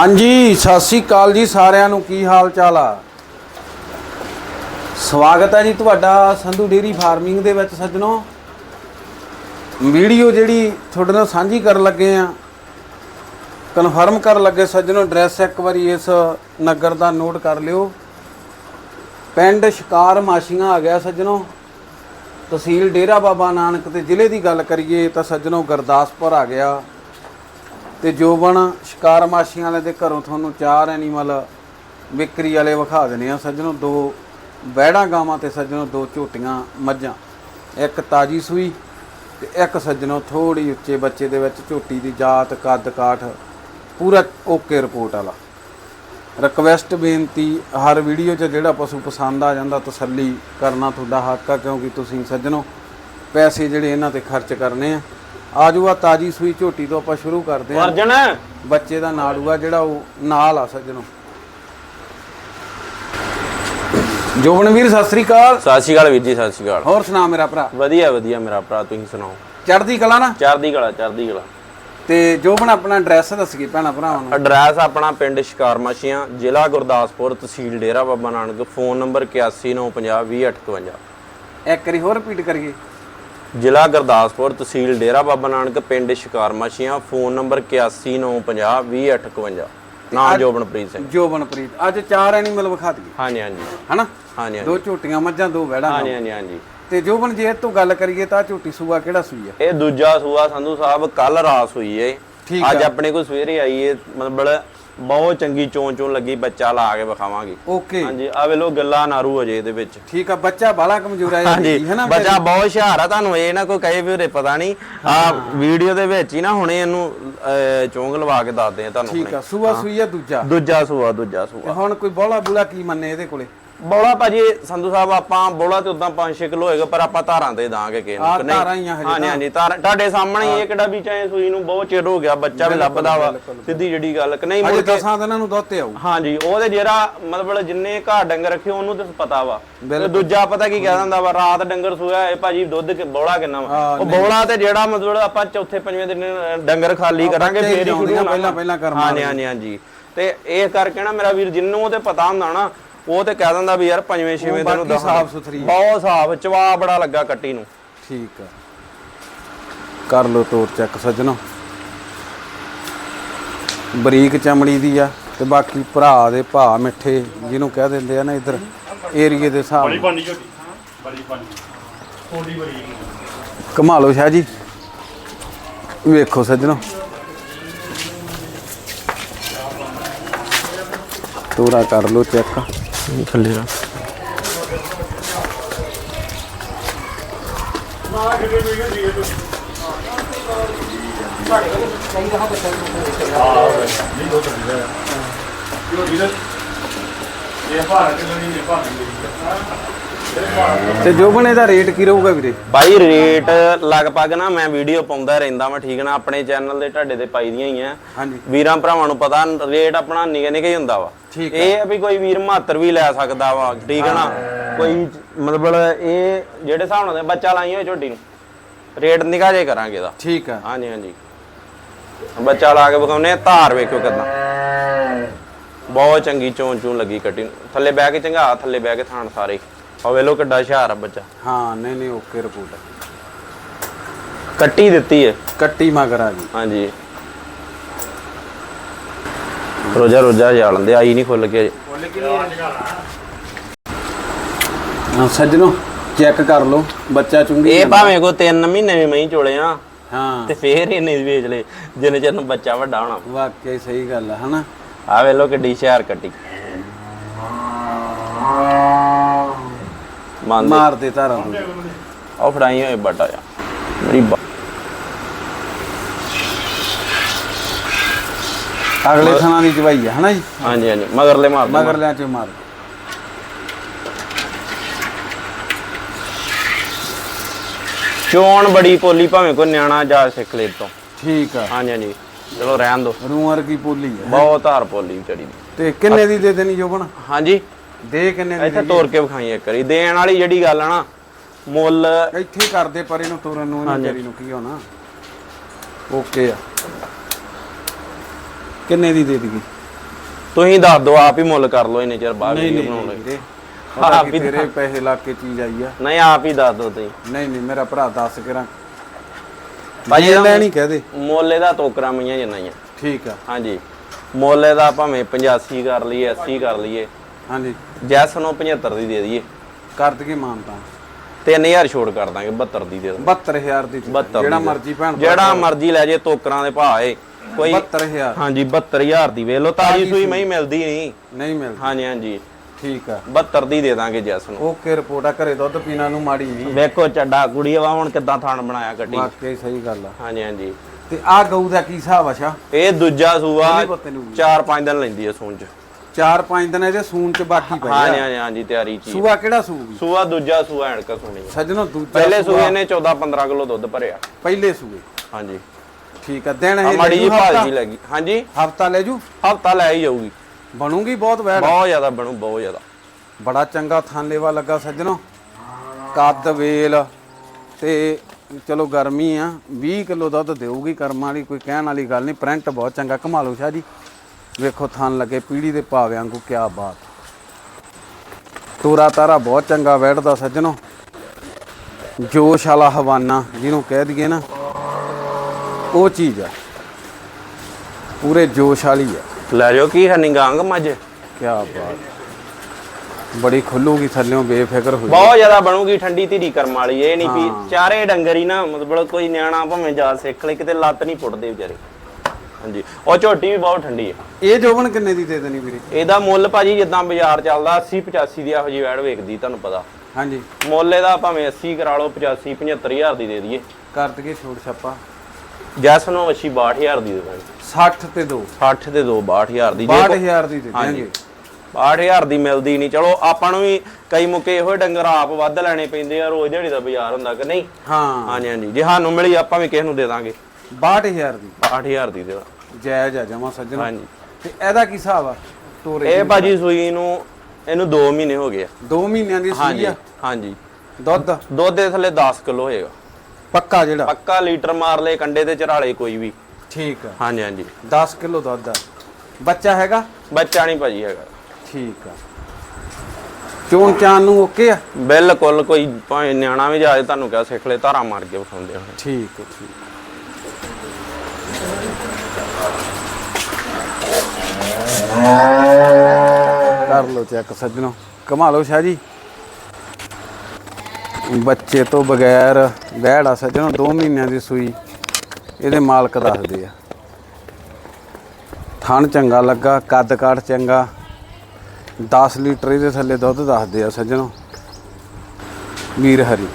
ਹਾਂਜੀ, ਸਤਿ ਸ੍ਰੀ ਅਕਾਲ ਜੀ ਸਾਰਿਆਂ ਨੂੰ। ਕੀ ਹਾਲ ਚਾਲ ਆ? ਸਵਾਗਤ ਹੈ ਜੀ ਤੁਹਾਡਾ ਸੰਧੂ ਡੇਰੀ ਫਾਰਮਿੰਗ ਦੇ ਵਿੱਚ ਸੱਜਣੋ। ਵੀਡੀਓ ਜਿਹੜੀ ਤੁਹਾਡੇ ਨਾਲ ਸਾਂਝੀ ਕਰਨ ਲੱਗੇ ਆ। ਕਨਫਰਮ ਕਰਨ ਲੱਗੇ ਸੱਜਣੋ, ਐਡਰੈਸ ਇੱਕ ਵਾਰੀ ਇਸ ਨਗਰ ਦਾ ਨੋਟ ਕਰ ਲਿਓ। ਪਿੰਡ ਸ਼ਿਕਾਰ ਮਾਸ਼ੀਆਂ ਆ ਗਿਆ ਸੱਜਣੋ। ਤਹਿਸੀਲ ਡੇਰਾ ਬਾਬਾ ਨਾਨਕ ਤੇ ਜ਼ਿਲ੍ਹੇ ਦੀ ਗੱਲ ਕਰੀਏ ਤਾਂ ਸੱਜਣੋ ਗੁਰਦਾਸਪੁਰ ਆ ਗਿਆ। ਤੇ ਜੋਬਨ ਸ਼ਿਕਾਰ ਮਾਸ਼ੀਆਂ ਵਾਲੇ ਦੇ ਘਰੋਂ ਤੁਹਾਨੂੰ ਚਾਰ ਐਨੀਮਲ ਵਿਕਰੀ ਵਾਲੇ ਵਿਖਾ ਦੇਣੇ ਆ ਸੱਜਣੋ, ਦੋ ਬੈੜਾਂ ਗਾਵਾਂ ਤੇ ਸੱਜਣੋ, ਦੋ ਝੋਟੀਆਂ ਮੱਝਾਂ। ਇੱਕ ਤਾਜੀ ਸੂਈ ਤੇ ਇੱਕ ਸੱਜਣੋ ਥੋੜੀ ਉੱਚੇ ਬੱਚੇ ਦੇ ਵਿੱਚ ਝੋਟੀ ਦੀ ਜਾਤ, ਕੱਦ, ਕਾਠ, ਪੂਰਾ ਓਕੇ ਰਿਪੋਰਟ ਵਾਲਾ। ਰਿਕਵੈਸਟ ਬੇਨਤੀ, ਹਰ ਵੀਡੀਓ 'ਚ ਜਿਹੜਾ ਪਸ਼ੂ ਪਸੰਦ ਆ ਜਾਂਦਾ, ਤਸੱਲੀ ਕਰਨਾ ਤੁਹਾਡਾ ਹੱਕ ਆ, ਕਿਉਂਕਿ ਤੁਸੀਂ ਸੱਜਣੋ, ਪੈਸੇ ਜਿਹੜੇ ਇਹਨਾਂ ਤੇ ਖਰਚ ਕਰਨੇ ਆ ਆਜੋ ਆ ਤਾਜੀ ਸੂਈ ਝੋਟੀ ਤੋਂ ਆਪਾਂ ਸ਼ੁਰੂ ਕਰਦੇ ਹਾਂ। ਅਰਜਨ ਬੱਚੇ ਦਾ ਨਾੜੂਆ ਜਿਹੜਾ ਉਹ ਨਾਲ ਆ ਸੱਜਣੋ। ਜੋਬਨਵੀਰ ਸਤਿ ਸ੍ਰੀ ਅਕਾਲ। ਸਤਿ ਸ਼੍ਰੀ ਅਕਾਲ ਵੀਰ ਜੀ ਸਤਿ ਸ਼੍ਰੀ ਅਕਾਲ। ਹੋਰ ਸੁਣਾ ਮੇਰਾ ਭਰਾ? ਵਧੀਆ ਵਧੀਆ ਮੇਰਾ ਭਰਾ ਤੁਸੀਂ ਸੁਣਾਓ? ਚੜ੍ਹਦੀ ਕਲਾ ਨਾ? ਚੜ੍ਹਦੀ ਕਲਾ ਚੜ੍ਹਦੀ ਕਲਾ। ਤੇ ਜੋਬਨ ਆਪਣਾ ਐਡਰੈਸ ਦੱਸ ਗਈ ਭੈਣਾ ਭਰਾਵਾਂ ਨੂੰ। ਐਡਰੈਸ ਆਪਣਾ ਪਿੰਡ ਸ਼ਿਕਾਰਮਾਸ਼ੀਆਂ ਜ਼ਿਲ੍ਹਾ ਗੁਰਦਾਸਪੁਰ ਤਹਿਸੀਲ ਡੇਰਾ ਬਾਬਾ ਨਾਨਕ ਫੋਨ ਨੰਬਰ 8195020851 ਇੱਕ ਵਾਰੀ ਹੋਰ ਰਿਪੀਟ ਕਰੀਏ। ਜ਼ਿਲ੍ਹਾ ਗੁਰਦਾਸਪੁਰ ਤਹਿਸੀਲ ਡੇਰਾ ਬਾਬਾ ਨਾਨਕ ਪਿੰਡ ਸ਼ਿਕਾਰਮਾਸ਼ੀਆਂ ਫੋਨ ਨੰਬਰ 8195020851 ਨਾਮ ਜੋਬਨਪ੍ਰੀਤ ਸਿੰਘ। ਜੋਬਨਪ੍ਰੀਤ। ਅੱਜ ਚਾਰ ਐਨੀਮਲ ਵਿਖਾ ਦਈਏ। ਹਾਂਜੀ ਹਾਂਜੀ। ਹਨਾ? ਹਾਂਜੀ ਹਾਂਜੀ। ਦੋ ਝੋਟੀਆਂ ਮੱਝਾਂ ਦੋ ਵਹਿੜਾਂ ਹਾਂਜੀ ਹਾਂਜੀ ਹਾਂਜੀ। ਤੇ ਜੋਬਨ ਜੇ ਇਹ ਤੋਂ ਗੱਲ ਕਰੀਏ ਤਾਂ ਝੋਟੀ ਸੂਆ ਕਿਹੜਾ ਸੂਈ ਆ? ਇਹ ਦੂਜਾ ਸੂਆ ਸੰਧੂ ਸਾਹਿਬ ਕੱਲ ਰਾਸ ਹੋਈ ਏ। ਠੀਕ ਅੱਜ ਆਪਣੇ ਕੋਲ ਸਵੇਰੇ ਆਈ ਏ ਮਤਲਬ ਬਹੁਤ ਚੰਗੀ ਚੋਂ ਚੋਂ ਲੱਗੀ ਬੱਚਾ ਲਾ ਕੇ ਵਿਖਾਵਾਂਗੇ। ਓਕੇ। ਹਾਂਜੀ ਆ ਵੇ ਲੋ ਗੱਲਾਂ ਨਾਰੂ ਅਜੇ ਇਹਦੇ ਵਿੱਚ। ਠੀਕ ਆ ਬੱਚਾ ਬਾਲਾ ਕਮਜ਼ੋਰ ਆ ਹਾਂਜੀ ਜੀ ਹਨਾ ਬੱਚਾ ਬਹੁਤ ਹੁਸ਼ਿਆਰ ਆ ਤੁਹਾਨੂੰ ਇਹ ਨਾ ਕੋਈ ਕਹੇ ਵੀ ਉਰੇ ਪਤਾ ਨਹੀਂ। ਆ ਵੀਡੀਓ ਦੇ ਵਿੱਚ ਹੀ ਨਾ ਹੁਣੇ ਇਹਨੂੰ ਚੋਂਗ ਲਵਾ ਕੇ ਦੱਸਦੇ ਆ ਤੁਹਾਨੂੰ ਠੀਕ ਆ ਸੂਆ ਸੂਈ ਆ ਦੂਜਾ? ਦੂਜਾ ਸੂਆ ਦੂਜਾ ਸੂਆ। ਹੁਣ ਕੋਈ ਬੋਲਾ ਬੁਲਾ ਕੀ ਮੰਨੇ ਇਹਦੇ ਕੋਲੇ? ਬੋਲਾ ਭਾਜੀ ਸੰਧੂ ਸਾਹਿਬ ਆਪਾਂ ਬੋਲਾ ਤੇ ਉਦਾਂ 5-6 ਕਿਲੋ ਹੋਏਗਾ ਪਰ ਆਪਾਂ ਧਾਰਾਂ ਤੇ ਦਾਂਗੇ ਕਿਸੇ ਆਹ ਨੂੰ ਕਿ ਧਾਰਾਂ ਹੀ ਆ ਹਜੇ ਹਾਂਜੀ ਹਾਂਜੀ ਧਾਰਾਂ ਤੁਹਾਡੇ ਸਾਹਮਣੇ ਹੀ ਇਹ ਕਿਹੜਾ ਵੀ ਚਾਹੇ ਸੂਈ ਨੂੰ ਬਹੁਤ ਚਿਰ ਹੋ ਗਿਆ ਬੱਚਾ ਵੀ ਲੱਭਦਾ ਵਾ ਸਿੱਧੀ ਜਿਹੜੀ ਗੱਲ ਕਿ ਨਹੀਂ ਮੁੜ ਕੇ ਦਸਾਂ ਦਿਨਾਂ ਨੂੰ ਦੁੱਧ ਤੇ ਆਊ। ਹਾਂਜੀ ਉਹਦੇ ਜਿਹੜਾ ਮਤਲਬ ਜਿੰਨੇ ਘਰ ਡੰਗਰ ਰੱਖੇ ਉਹਨੂੰ ਤੇ ਪਤਾ ਵਾ। ਤੇ ਦੂਜਾ ਪਤਾ ਕੀ ਕਹਿ ਦਿੰਦਾ ਵਾ ਰਾਤ ਡੰਗਰ ਸੋਇਆ ਇਹ ਭਾਜੀ ਦੁੱਧ ਕਿ ਬੋਲਾ ਕਿੰਨਾ ਵਾ? ਉਹ ਬੋਲਾ ਤੇ ਜਿਹੜਾ ਮਤਲਬ ਆਪਾਂ ਚੌਥੇ ਪੰਜਵੇਂ ਦਿਨ ਡੰਗਰ ਖਾਲੀ ਕਰਾਂਗੇ ਫੇਰ ਹੀ ਸ਼ੁਰੂ ਹੋਣਾ ਪਹਿਲਾਂ- ਪਹਿਲਾਂ ਕਰਮ ਹਾਂਜੀ ਹਾਂਜੀ ਹਾਂਜੀ। ਤੇ ਇਹ ਕਰਕੇ ਨਾ ਮੇਰਾ ਵੀਰ ਜਿੰਨੂੰ ਤੇ ਪਤਾ ਹੁੰਦਾ ਨਾ ਉਹ ਤੇ ਕਹਿ ਦਿੰਦਾ ਵੀ ਯਾਰ ਪੰਜਵੇਂ ਛੇਵੇਂ ਦਿਨ ਨੂੰ ਬਾਕੀ ਸਾਫ਼ ਸੁਥਰੀ। ਬਹੁਤ ਸਾਫ਼ ਚਵਾ ਬੜਾ ਲੱਗਾ ਕੱਟੀ ਨੂੰ। ਠੀਕ ਆ। ਕਰ ਲੋ ਤੋੜ ਚੈੱਕ ਸੱਜਣੋ। ਬਰੀਕ ਚਮੜੀ ਦੀ ਆ ਤੇ ਬਾਕੀ ਭਰਾ ਦੇ ਭਾ ਮਿੱਠੇ ਜਿਹਨੂੰ ਕਹਿ ਦਿੰਦੇ ਆ ਨਾ ਇਧਰ ਏਰੀਏ ਦੇ ਹਿਸਾਬ ਨਾਲ। ਪਾਣੀ ਝੋਟੀ ਬੜੀ ਪਾਣੀ ਥੋੜੀ ਬੜੀ ਕਮਾ ਲਓ ਸ਼ਾਹ ਜੀ। ਵੇਖੋ ਸੱਜਣੋ। ਤੋਰਾ ਕਰ ਲੋ ਚੈੱਕ। ਥੱਲੇ ਦਾ ਤੇ ਜੋ ਬਣੇ ਦਾ ਰੇਟ ਕੀ ਰਹੂਗਾ ਵੀਰੇ? ਬਾਈ ਰੇਟ ਲਗਭਗ ਨਾ ਮੈਂ ਵੀਡੀਓ ਪਾਉਂਦਾ ਰਹਿੰਦਾ ਮੈਂ ਠੀਕ ਨਾ? ਆਪਣੇ ਚੈਨਲ ਦੇ ਢਾਡੇ ਤੇ ਪਾਈ ਦੀਆਂ ਹੀ ਆ। ਹਾਂਜੀ। ਵੀਰਾਂ ਭਰਾਵਾਂ ਨੂੰ ਪਤਾ ਰੇਟ ਆਪਣਾ ਨਿਗੇ ਨਿਗੇ ਹੀ ਹੁੰਦਾ ਵਾ। ਠੀਕ ਇਹ ਆ ਵੀ ਕੋਈ ਵੀਰ 72 ਵੀ ਲੈ ਸਕਦਾ ਵਾ ਠੀਕ ਹੈ ਨਾ? ਕੋਈ ਮਤਲਬ ਇਹ ਜਿਹੜੇ ਹਿਸਾਬ ਨਾਲ ਦੇ ਬੱਚਾ ਲਾਈ ਹੋਈ ਝੋਟੀ ਨੂੰ ਰੇਟ ਜੇ ਕਰਾਂਗੇ ਇਹਦਾ। ਠੀਕ ਆ। ਹਾਂਜੀ ਹਾਂਜੀ। ਬੱਚਾ ਲਾ ਕੇ ਵਿਖਾਉਨੇ ਧਾਰ ਵੇਖਿਓ ਕਿਦਾਂ। ਬਹੁਤ ਚੰਗੀ ਚੋਂ ਚੋਂ ਲੱਗੀ ਕੱਟੀ ਨੂੰ। ਥੱਲੇ ਬਹਿ ਕੇ ਚੰਗਾ ਥੱਲੇ ਬਹਿ ਕੇ ਥਾਣ ਸਾਰੇ। ਆ ਵੇਲੋ ਕਿੱਡਾ ਹੁਸ਼ਿਆਰ ਆ ਬੱਚਾ। ਹਾਂ ਨਹੀਂ ਨਹੀਂ ਓਕੇ ਰਿਪੋਰਟ ਕੱਟੀ ਦਿੱਤੀ ਹੈ ਕੱਟੀ ਮਗਰ ਆ ਗਈ। ਹਾਂਜੀ। ਰੋਜਾ ਰੋਜਾ ਜਾਲਣ ਦੇ ਆਈ ਨਹੀਂ ਖੁੱਲ ਕੇ ਹਾਂ, ਸੱਜਣੋ ਚੈੱਕ ਕਰ ਲਓ ਬੱਚਾ ਚੁੰਗੀ ਇਹ ਭਾਵੇਂ ਕੋ 3 ਮਹੀਨੇ ਵੀ ਮਹੀਂ ਚੋਲੇ ਆ ਹਾਂ। ਤੇ ਫੇਰ ਇਹਨੇ ਵੇਚ ਲਏ ਜਿੰਨੇ ਚਿਰ ਨੂੰ ਬੱਚਾ ਵੱਡਾ ਹੋਣਾ। ਵਾਕਈ ਸਹੀ ਗੱਲ ਆ ਹਨਾ? ਆ ਵੇਲੋ ਕਿੱਡੀ ਸ਼ਹਿਰ ਕੱਟੀ। ਮੰਨ ਮਾਰ ਦੇ ਧਾਰਾਂ ਉਹ ਫੜਾਈ ਹੋਏ ਬਟਾ ਆ ਮੇਰੀ ਬਾ- ਅਗਲੇ ਥਾਂ ਦੀ ਚਵਾਈ ਆ ਹਨਾ ਜੀ? ਹਾਂਜੀ ਹਾਂਜੀ ਮਗਰਲੇ ਮਾਰ ਦੋ। ਮਗਰ ਲਿਆ ਚ ਮਾਰ। ਚੋਣ ਬੜੀ ਪੋਲੀ ਭਾਵੇਂ ਕੋਈ ਨਿਆਣਾ ਜਾ ਸਿੱਖ ਲੇ ਤੋਂ ਠੀਕ ਆ। ਹਾਂਜੀ ਹਾਂਜੀ ਚਲੋ ਰਹਿਣ ਦੋ। ਰੂਹ ਵਰਗੀ ਪੋਲੀ ਆ। ਬਹੁਤ ਧਾਰ ਪੋਲੀ ਵਿਚਾਰੀ ਦੀ। ਤੇ ਕਿੰਨੇ ਦੀ ਦੇ ਦੇਣੀ ਜੋਬਨ? ਹਾਂਜੀ। ਦੇ ਕਿੰਨੇ ਦੀ ਇੱਥੇ ਤੋੜ ਕੇ ਵਿਖਾਈ ਇੱਕ ਵਾਰੀ। ਦੇਣ ਵਾਲੀ ਜਿਹੜੀ ਗੱਲ ਆ ਨਾ ਮੁੱਲ ਇੱਥੇ ਹੀ ਕਰਦੇ ਪਰ ਇਹਨੂੰ ਤੋਰਨ ਨੂੰ ਇਹਨੂੰ ਵਿਚਾਰੀ ਨੂੰ ਕੀ ਹੋਣਾ? ਓਕੇ ਆ। ਕਿੰਨੇ ਦੀ ਦੇ ਦਈਏ? ਤੁਸੀਂ ਦੱਸ ਦਿਓ ਆਪ ਹੀ ਮੁੱਲ ਕਰ ਲਓ ਇੰਨੇ ਚਿਰ ਬਾਅਦ ਨਹੀਂ ਨਹੀਂ ਬਣਾਉਣ ਵੀਰੇ ਆਪ ਹੀ ਤੇਰੇ ਪੈਸੇ ਲਾ ਕੇ ਚੀਜ਼ ਆਈ ਆ। ਨਹੀਂ ਆਪ ਹੀ ਦੱਸ ਦਿਓ ਤੁਸੀਂ। ਨਹੀਂ ਨਹੀਂ ਮੇਰਾ ਭਰਾ ਦੱਸ ਕਰਾਂ ਭਾਜੀ ਇਹਦਾ ਲੈਣੀ ਕਹਦੇ ਮੁੱਲ ਇਹਦਾ ਤੋਕਰਾ ਮਈਆਂ ਜਿੰਨਾ ਹੀ ਆ। ਠੀਕ ਆ। ਹਾਂਜੀ। ਮੁੱਲ ਇਹਦਾ ਭਾਵੇਂ 85 ਕਰ ਲਈਏ 80 ਕਰ ਲਈਏ। ਹਾਂਜੀ। ਜੈਸ ਨੂੰ 75 ਦੀ ਦੇ ਦਈਏ। ਕਰ ਦਈਏ ਮਾਨਤਾ 3000 ਛੋੜ ਕਰ ਦਾਂਗੇ 72 ਦੀ ਦੇ ਦਾਂਗੇ 72000 ਦੀ ਚੀਜ਼। 72 ਜਿਹੜਾ ਦੀ। ਮਰਜ਼ੀ ਭੈਣ ਜਿਹੜਾ ਮਰਜ਼ੀ ਲੈ ਜੇ ਤੋਕਰਾਂ ਦੇ ਭਾਅ ਏ। ਕੋਈ 72000 ਹਾਂਜੀ 72000 ਦੀ ਵੇਖ ਲਓ ਤਾਜੀ ਸੂਈ ਮਈ ਮਿਲਦੀ ਨਹੀਂ। ਨਹੀਂ ਮਿਲਦੀ। ਹਾਂਜੀ ਹਾਂਜੀ। ਠੀਕ ਆ। 72 ਦੀ ਦੇ ਦਾਂਗੇ ਜੈਸ ਨੂੰ। ਓਕੇ ਰਿਪੋਰਟ ਆ ਘਰੇ ਦੁੱਧ ਪੀਣਾ ਨੂੰ ਮਾੜੀ ਨਹੀਂ ਵੇਖੋ ਚੱਡਾ ਕੁੜੀ ਵਾ ਹੁਣ ਕਿੱਦਾਂ ਥਾਣ ਬਣਾਇਆ ਗੱਡੀ। ਵਾਕਈ ਸਹੀ ਗੱਲ ਆ। ਹਾਂਜੀ ਹਾਂਜੀ। ਤੇ ਆ ਗਊ ਦਾ ਕੀ ਹਿਸਾਬ ਆ ਸ਼ਾ ਇਹ ਦੂਜਾ ਸੂਆ ਉਹਨੇ ਪੁੱਤੇ ਨੂੰ 4-5 ਦਿਨ ਲੈਂਦੀ ਹੈ ਸੂਣ ਚ। 4-5 ਦਿਨ ਇਹਦੇ ਸੂਨ ਚ ਬਾਕੀ ਪਈ ਹਾਂਜੀ ਆ। ਹਾਂਜੀ ਹਾਂਜੀ ਤਿਆਰੀ ਚ। ਸੂਆ ਕਿਹੜਾ ਸੂਗੀ ਸੂਆ ਦੂਜਾ ਸੂਆ ਐਣਕਾ ਸੋਣੀ ਸੱਜਣੋ ਦੂਜਾ ਪਹਿਲੇ ਸੂਏ ਨੇ 14-15 ਕਿਲੋ ਦੁੱਧ ਭਰਿਆ। ਪਹਿਲੇ ਸੂਏ। ਹਾਂਜੀ। ਠੀਕ ਆ ਦਿਨ ਇਹ ਮਾੜੀ ਜੀ ਭਾਜੀ ਲੱਗੀ। ਹਾਂਜੀ? ਹਫਤਾ ਲੈ ਜੂ? ਹਫਤਾ ਲੈ ਹੀ ਜਾਊਗੀ। ਬਣੂਗੀ ਬਹੁਤ ਵੈੜ। ਬਹੁਤ ਜ਼ਿਆਦਾ ਬਣੂ ਬਹੁਤ ਜ਼ਿਆਦਾ। ਬੜਾ ਚੰਗਾ ਥਾਨੇਵਾ ਲੱਗਾ ਸੱਜਣੋ। ਕੱਦ ਵੇਲ ਤੇ ਚਲੋ ਗਰਮੀ ਆ 20 ਕਿਲੋ ਦੁੱਧ ਦੇਊਗੀ ਕਰਮਾਂ ਵਾਲੀ ਕੋਈ ਕਹਿਣ ਵਾਲੀ ਗੱਲ ਨਹੀਂ ਪ੍ਰਿੰਟ ਬਹੁਤ ਚੰਗਾ। ਕਮਾ ਲਓ ਸ਼ਾਹ ਜੀ। ਵੇਖੋ ਥਾਨ ਲੱਗੇ ਪੀੜੀ ਦੇ ਭਾਵੇਂ ਵਾਂਗੂ ਕਿਆ ਬਾਤ। ਤੋਰਾ ਤਾਰਾ ਬਹੁਤ ਚੰਗਾ ਬੈਠਦਾ ਸੱਜਣੋ। ਜੋਸ਼ ਵਾਲਾ ਹਵਾਨਾ ਜਿਹਨੂੰ ਕਹਿ ਦਈਏ ਨਾ। ਉਹ ਚੀਜ਼ ਆ। ਪੂਰੇ ਜੋਸ਼ ਵਾਲੀ ਆ। ਲੈ ਜਾਓ ਕੀ ਹੈ ਨਿਗਾਂਗ ਮੱਝ? ਕਿਆ ਬਾਤ। ਬੜੀ ਖੁੱਲੂਗੀ ਥੱਲਿਓਂ ਬੇਫਿਕਰ ਹੋਈ। ਬਹੁਤ ਜ਼ਿਆਦਾ ਬਣੂਗੀ ਠੰਡੀ ਧੀਰੀ ਕਰਮ ਵਾਲੀ ਇਹ ਨਹੀਂ ਵੀ ਚਾਰੇ ਡੰਗਰ ਹੀ ਨਾ ਮਤਲਬ ਕੋਈ ਨਿਆਣਾ ਭਾਵੇਂ ਜਾ ਸਿੱਖ ਲੈ ਕਿਤੇ ਲੱਤ ਨਹੀਂ ਪੁੱਟਦੇ ਵਿਚਾਰੇ। ਹਾਂਜੀ। ਉਹ ਝੋਟੀ ਵੀ ਬਹੁਤ ਠੰਡੀ ਹੈ ਇਹ ਜੋਬਨ ਕਿੰਨੇ ਦੀ ਦੇ ਦੇਣੀ ਵੀਰੇ? ਇਹਦਾ ਮੁੱਲ ਭਾਜੀ ਜਿੱਦਾਂ ਬਾਜ਼ਾਰ ਚੱਲਦਾ 80 85 ਦੀ ਇਹੋ ਜਿਹੀ ਵੈੜ ਵੇਖਦੀ ਤੁਹਾਨੂੰ ਪਤਾ। ਹਾਂਜੀ। ਮੁੱਲ ਇਹਦਾ ਭਾਵੇਂ 80 ਕਰਾ ਲਓ 85 75000 ਦੀ ਦੇ ਦਈਏ। ਕਰ ਦਈਏ ਛੋੜ ਛੱਪਾ। ਜੈਸ ਨੂੰ ਅੱਛੀ 62000 ਦੀ ਦੇ ਦਾਂਗੇ 60 ਤੇ 2 60 ਤੇ 2 62000 ਦੀ। ਜੇ 62000 ਦੀ ਦੇ ਦਿਆਂਗੇ 62000 ਦੀ ਮਿਲਦੀ ਨਹੀਂ। ਚਲੋ ਆਪਾਂ ਨੂੰ ਵੀ ਕਈ ਮੁੱਕੇ ਇਹੋ ਡੰਗਰ ਆਪ ਵੱਧ ਲੈਣੇ ਪੈਂਦੇ ਆ ਰੋਜ਼ ਦਿਹਾੜੀ ਦਾ ਬਾਜ਼ਾਰ ਹੁੰਦਾ ਕਿ ਨਹੀਂ? ਹਾਂ। ਹਾਂਜੀ ਹਾਂਜੀ। ਜੇ ਸਾਨੂੰ ਮਿਲੀ ਆਪਾਂ ਵੀ ਕਿਸੇ ਨੂੰ ਦੇ ਦਾਂਗੇ। 62000 ਦੀ। 8000 ਦੀ ਦੇ ਦਾਂਗੇ ਜਾਇਜ਼ ਆ ਜਮਾ ਸੱਜਣਾ। ਹਾਂਜੀ। ਤੇ ਇਹਦਾ ਕੀ ਹਿਸਾਬ ਆ? ਤੋਰੇ ਇਹ ਭਾਜੀ ਸੂਈ ਨੂੰ ਇਹਨੂੰ 2 ਮਹੀਨੇ ਹੋ ਗਏ ਆ। 2 ਮਹੀਨਿਆਂ ਦੀ ਸੂਈ ਆ? ਹਾਂਜੀ ਦੁੱਧ? ਦੁੱਧ ਦੇ ਥੱਲੇ 10 ਕਿਲੋ ਹੋਏਗਾ ਪੱਕਾ ਜਿਹੜਾ? ਪੱਕਾ ਲੀਟਰ ਮਾਰ ਲੇ ਕੰਡੇ ਤੇ ਚੜਾਲੇ ਕੋਈ ਵੀ। ਠੀਕ ਆ। ਹਾਂਜੀ ਹਾਂਜੀ। 10 ਕਿਲੋ ਦੁੱਧ ਆ। ਬੱਚਾ ਹੈਗਾ? ਬੱਚਾ ਨਹੀਂ ਭਾਜੀ ਹੈਗਾ। ਠੀਕ ਆ। ਚੋਣ ਚਾਨ ਨੂੰ ਓਕੇ ਆ? ਬਿਲਕੁਲ ਕੋਈ ਭਾਵੇਂ ਨਿਆਣਾ ਵੀ ਜਾਏ ਤੁਹਾਨੂੰ ਕਿਹਾ ਸਿੱਖ ਲੈ ਧਾਰਾ ਮਾਰ ਕੇ ਵਿਖਾਉਂਦੇ ਆ। ਠੀਕ ਹੈ ਠੀਕ ਕਰ ਲੋ ਚੈੱਕ ਸੱਜਣੋ। ਕਮਾ ਲਓ ਸ਼ਾਹ ਜੀ। ਬੱਚੇ ਤੋਂ ਬਗੈਰ ਬਹਿੜਾ ਸੱਜਣੋ 2 ਮਹੀਨਿਆਂ ਦੀ ਸੂਈ ਇਹਦੇ ਮਾਲਕ ਦੱਸਦੇ ਆ। ਥਣ ਚੰਗਾ ਲੱਗਾ ਕੱਦ ਕਾਠ ਚੰਗਾ 10 ਲੀਟਰ ਇਹਦੇ ਥੱਲੇ ਦੁੱਧ ਦੱਸਦੇ ਆ ਸੱਜਣੋ। ਵੀਰ ਹਰੀ।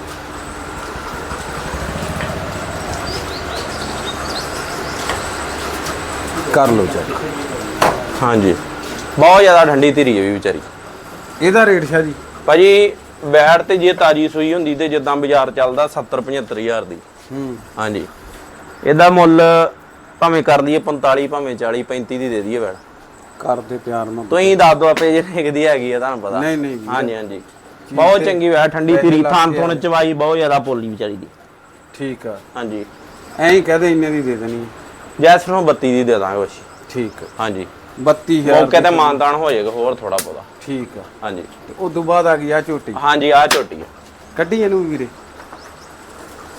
ਕਰ ਲੋ ਚੈੱਕ। ਹਾਂਜੀ। ਬਹੁਤ ਜ਼ਿਆਦਾ ਠੰਡੀ ਧੀਰੀ ਹੈ ਵੀ ਵਿਚਾਰੀ। ਇਹਦਾ ਰੇਟ ਸ਼ਾਹ ਜੀ? ਭਾਜੀ ਵੈੜ ਤੇ ਜੇ ਤਾਜੀ ਸੂਈ ਹੁੰਦੀ ਤੇ ਜਿੱਦਾਂ ਬਾਜ਼ਾਰ ਚੱਲਦਾ 70 75000 ਦੀ। ਹੂੰ। ਹਾਂਜੀ। ਇਹਦਾ ਮੁੱਲ ਭਾਵੇਂ ਕਰ ਲਈਏ 45 ਭਾਵੇਂ 40 35 ਦੀ ਦੇ ਦਈਏ ਵੈੜ ਕਰਦੇ ਪਿਆਰ ਨਾਲ। ਤੁਸੀਂ ਦੱਸ ਦੋ ਆਪੇ ਜੇ ਨਿਕਦੀ ਹੈਗੀ ਆ ਤੁਹਾਨੂੰ ਪਤਾ। ਨਹੀਂ, ਨਹੀਂ। ਹਾਂਜੀ ਹਾਂਜੀ। ਬਹੁਤ ਚੰਗੀ ਵੈੜ ਠੰਡੀ ਪੈਸੇ ਧੀਰੀ ਲੱਗ ਥਾਂ ਕੇ ਥੁਣ ਚਵਾਈ ਬਹੁਤ ਜ਼ਿਆਦਾ ਪੋਲੀ ਵਿਚਾਰੀ ਦੀ। ਠੀਕ ਆ। ਹਾਂਜੀ। ਐਂ ਹੀ ਕਹਦੇ ਇੰਨੇ ਦੀ ਦੇ ਦੇਣੀ। ਹੈ। ਜੈਸ ਨੂੰ 32 ਦੀ ਦੇ ਦਾਂਗੇ ਬੱਚੀ ਠੀਕ। ਹਾਂਜੀ। 32000 ਮੌਕੇ ਤੇ ਮਾਨਦਾਨ ਹੋ ਜਾਏਗਾ ਹੋਰ ਥੋੜਾ ਬਹੁਤਾ। ਠੀਕ ਆ। ਹਾਂਜੀ। ਤੇ ਉਸ ਤੋਂ ਬਾਅਦ ਆ ਗਈ ਆ ਝੋਟੀ। ਹਾਂਜੀ ਆ ਝੋਟੀ ਆ। ਕੱਢੀ ਇਹਨੂੰ ਵੀਰੇ।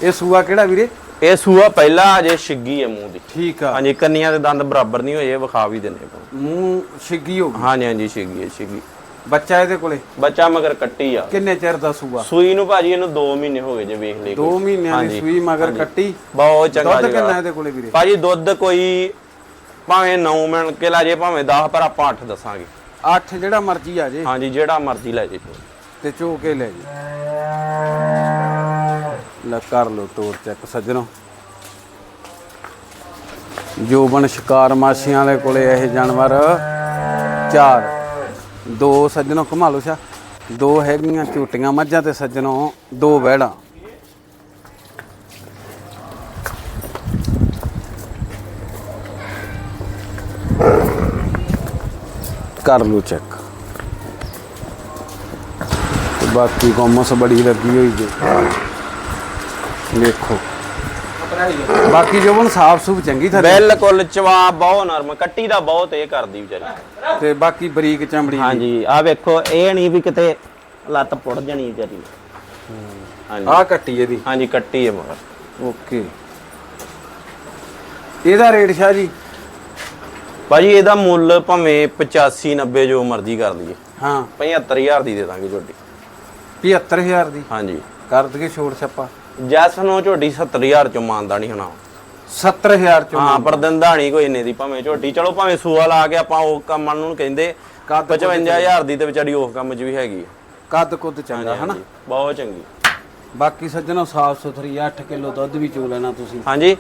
ਇਹ ਸੂਆ ਕਿਹੜਾ ਵੀਰੇ? ਇਹ ਸੂਆ ਪਹਿਲਾ ਅਜੇ ਛਿੱਗੀ ਹੈ ਮੂੰਹ ਦੀ। ਠੀਕ ਆ। ਹਾਂਜੀ ਕੰਨੀਆਂ ਦੇ ਦੰਦ ਬਰਾਬਰ ਨਹੀਂ ਹੋਏ ਇਹ ਵਿਖਾ ਵੀ ਦਿੰਨੇ ਮੂੰਹ ਛਿੱਗੀ ਹੋ ਗਈ। ਹਾਂਜੀ ਹਾਂਜੀ ਛਿੱਗੀ ਹੈ ਛਿੱਗੀ ਬੱਚਾ ਇਹਦੇ ਕੋਲੇ? ਬੱਚਾ ਮਗਰ ਕੱਟੀ ਆ। ਕਿੰਨੇ ਚਿਰ ਦਾ ਸੂਆ? ਸੂਈ ਨੂੰ ਭਾਜੀ ਇਹਨੂੰ 2 ਮਹੀਨੇ ਹੋ ਗਏ ਜੇ ਵੇਖ ਲਈ 2 ਮਹੀਨਿਆਂ ਦੀ ਸੂਈ ਮਗਰ ਕੱਟੀ। ਬਹੁਤ ਚੰਗਾ ਦੁੱਧ। ਕਿੰਨਾ ਇਹਦੇ ਕੋਲੇ ਵੀਰੇ? ਭਾਜੀ ਦੁੱਧ ਕੋਈ ਭਾਵੇਂ 9 ਮਿੰਟ ਕੇ ਲਾ ਜੇ ਭਾਵੇਂ 10 ਪਰ ਆਪਾਂ 8 ਦੱਸਾਂਗੇ। 8 ਜਿਹੜਾ ਮਰਜ਼ੀ ਆ ਜੇ। ਹਾਂਜੀ ਜਿਹੜਾ ਮਰਜ਼ੀ ਲੈ ਜੇ। ਤੇ ਚੋ ਕੇ ਲੈ ਜੀ। ਲੈ ਕਰ ਲੋ ਤੋਰ ਚੈੱਕ ਸੱਜਣੋ। ਜੋਬਨ ਸ਼ਿਕਾਰ ਮਾਛੀਆਂ ਵਾਲੇ ਕੋਲੇ ਇਹ ਜਾਨਵਰ। ਚਾਰ। ਦੋ ਸੱਜਣੋ ਘੁਮਾ ਲਓ ਸ਼ਾ ਦੋ ਹੈਗੀਆਂ ਝੂਟੀਆਂ ਮੱਝਾਂ ਤੇ ਸੱਜਣੋ ਦੋ ਵਹਿੜਾਂ। ਕਰ ਲਓ ਚੈੱਕ ਤੇ ਬਾਕੀ ਕੋਮਸ ਬੜੀ ਲੱਗੀ ਹੋਈ ਜੇ। ਦੇਖੋ ਬਾਕੀ ਜੋਬਨ ਸਾਫ਼ ਸੂਫ ਚੰਗੀ ਥੱਲੇ ਬਿਲਕੁਲ ਚਵਾ ਬਹੁਤ ਨਰਮ ਕੱਟੀ ਦਾ ਬਹੁਤ ਇਹ ਕਰਦੀ ਵਿਚਾਰੀ। ਤੇ ਬਾਕੀ ਬਰੀਕ ਚਮੜੀ। ਹਾਂਜੀ ਆ ਵੇਖੋ ਇਹ ਨਹੀਂ ਵੀ ਕਿਤੇ ਲੱਤ ਪੁੱਟ ਜਣੀ ਵਿਚਾਰੀ। ਹਾਂਜੀ। ਆਹ ਕੱਟੀ ਇਹਦੀ। ਹਾਂਜੀ ਕੱਟੀ ਹੈ ਮਗਰ। ਓਕੇ। ਇਹਦਾ ਰੇਟ ਸ਼ਾਹ ਜੀ? ਭਾਜੀ ਇਹਦਾ ਮੁੱਲ ਭਾਵੇਂ 85 90 ਜੋ ਮਰਜ਼ੀ ਕਰ ਲਈਏ। ਹਾਂ। 75000 ਦੀ ਦੇ ਦਾਂਗੇ ਝੋਟੀ 75000 ਦੀ? ਹਾਂਜੀ। ਕਰ ਦਈਏ ਛੋੜ ਛੱਪਾ ਜੈਸ ਨੂੰ ਝੋਟੀ 70000 ਚੋਂ ਮੰਨਦਾ ਨਹੀਂ ਹੋਣਾ। 70000 ਚੋਂ ਹਾਂ ਪਰ ਦਿੰਦਾ ਨਹੀਂ ਕੋਈ ਇੰਨੇ ਦੀ ਭਾਵੇਂ ਝੋਟੀ ਚਲੋ ਭਾਵੇਂ ਸੂਆ ਲਾ ਕੇ ਆਪਾਂ ਉਹ ਕੰਮ ਨੂੰ ਕਹਿੰਦੇ ਕੱਦ 55000 ਦੀ ਤੇ ਵਿਚਾਰੀ ਉਸ ਕੰਮ 'ਚ ਵੀ ਹੈਗੀ। ਕੱਦ ਕੁੱਦ ਚੰਗਾ ਹਨਾ? ਬਹੁਤ ਚੰਗੀ। ਬਾਕੀ ਸੱਜਣੋ ਸਾਫ਼ ਸੁਥਰੀ 8 ਕਿਲੋ ਦੁੱਧ ਵੀ ਚੋ ਲੈਣਾ ਤੁਸੀਂ। ਹਾਂਜੀ।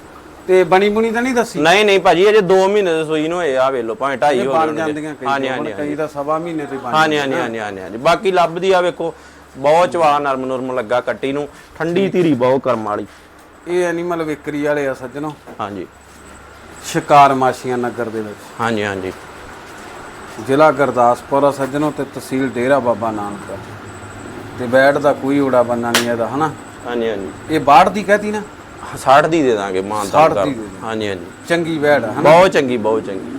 ਤੇ ਬਣੀ ਬੁਣੀ ਤਾਂ ਨਹੀਂ ਦੱਸੀ? ਨਹੀਂ ਨਹੀਂ ਭਾਜੀ ਅਜੇ 2 ਮਹੀਨੇ ਦੇ ਸੂਈ ਨੂੰ ਹੋਏ ਆ ਵੇਖ ਲਓ ਭਾਵੇਂ 2.5 ਇਹ ਹੋ ਬਣ। ਜਾਂਦੀਆਂ ਕਈ ਹਾਂਜੀ ਹਾਂਜੀ ਕਈ ਦਾ ਸਵਾ ਮਹੀਨੇ ਤੇ ਬਣ ਹਾਂਜੀ ਹਾਂਜੀ ਹਾਂਜੀ ਹਾਂਜੀ ਬਾਕੀ ਲੱਭਦੀ ਆ ਵੇਖੋ ਬਹੁਤ ਚਵਾ ਨਰਮ ਨਰਮ ਲੱਗਾ ਕੱਟੀ ਨੂੰ। ਠੰਡੀ ਧੀਰੀ ਬਹੁਤ ਕਰਮ ਵਾਲੀ। ਇਹ ਐਨੀਮਲ ਵਿਕਰੀ ਵਾਲੇ ਆ ਸੱਜਣੋ। ਹਾਂਜੀ। ਸ਼ਿਕਾਰ ਮਾਸ਼ੀਆਂ ਨਗਰ ਦੇ ਵਿੱਚ। ਹਾਂਜੀ ਹਾਂਜੀ। ਜ਼ਿਲ੍ਹਾ ਗੁਰਦਾਸਪੁਰ ਆ ਸੱਜਣੋ ਤੇ ਤਹਿਸੀਲ ਡੇਰਾ ਬਾਬਾ ਨਾਨਕ। ਤੇ ਬੈੜ ਦਾ ਕੋਈ ਉੜਾ ਬੰਨਾ ਨਹੀਂ ਇਹਦਾ ਹਨਾ? ਹਾਂਜੀ ਹਾਂਜੀ। ਇਹ ਬਾੜ ਦੀ ਕਹਤੀ ਨਾ? 60 ਦੀ ਦੇ ਦਾਂਗੇ ਮਾਨਤਾ 60 ਦੀ ਦੇ ਦਿਓ। ਹਾਂਜੀ ਹਾਂਜੀ। ਚੰਗੀ ਬੈੜ ਆ ਹਨਾ? ਬਹੁਤ ਚੰਗੀ ਬਹੁਤ ਚੰਗੀ।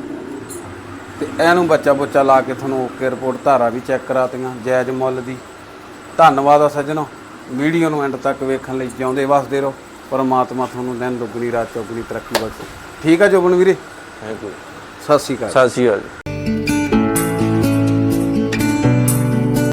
ਤੇ ਇਹਨੂੰ ਬੱਚਾ ਬੁੱਚਾ ਲਾ ਕੇ ਤੁਹਾਨੂੰ ਓਕੇ ਰਿਪੋਰਟ ਧਾਰਾ ਵੀ ਚੈੱਕ ਕਰਾਤੀਆਂ ਜਾਇਜ਼ ਮੁੱਲ ਦੀ। ਧੰਨਵਾਦ ਆ ਸੱਜਣੋ। ਵੀਡੀਓ ਨੂੰ ਐਂਡ ਤੱਕ ਵੇਖਣ ਲਈ ਜਿਉਂਦੇ ਵਸਦੇ ਰਹੋ। ਪਰਮਾਤਮਾ ਤੁਹਾਨੂੰ ਦਿਨ ਦੁੱਗਣੀ ਰਾਤ ਚੌਗਣੀ ਤਰੱਕੀ ਬਖਸ਼ੇ। ਠੀਕ ਆ ਜੋਬਨ ਵੀਰੇ? ਥੈਂਕ ਯੂ ਸਤਿ ਸ਼੍ਰੀ ਅਕਾਲ। ਸਤਿ ਸ਼੍ਰੀ ਅਕਾਲ ਜੀ।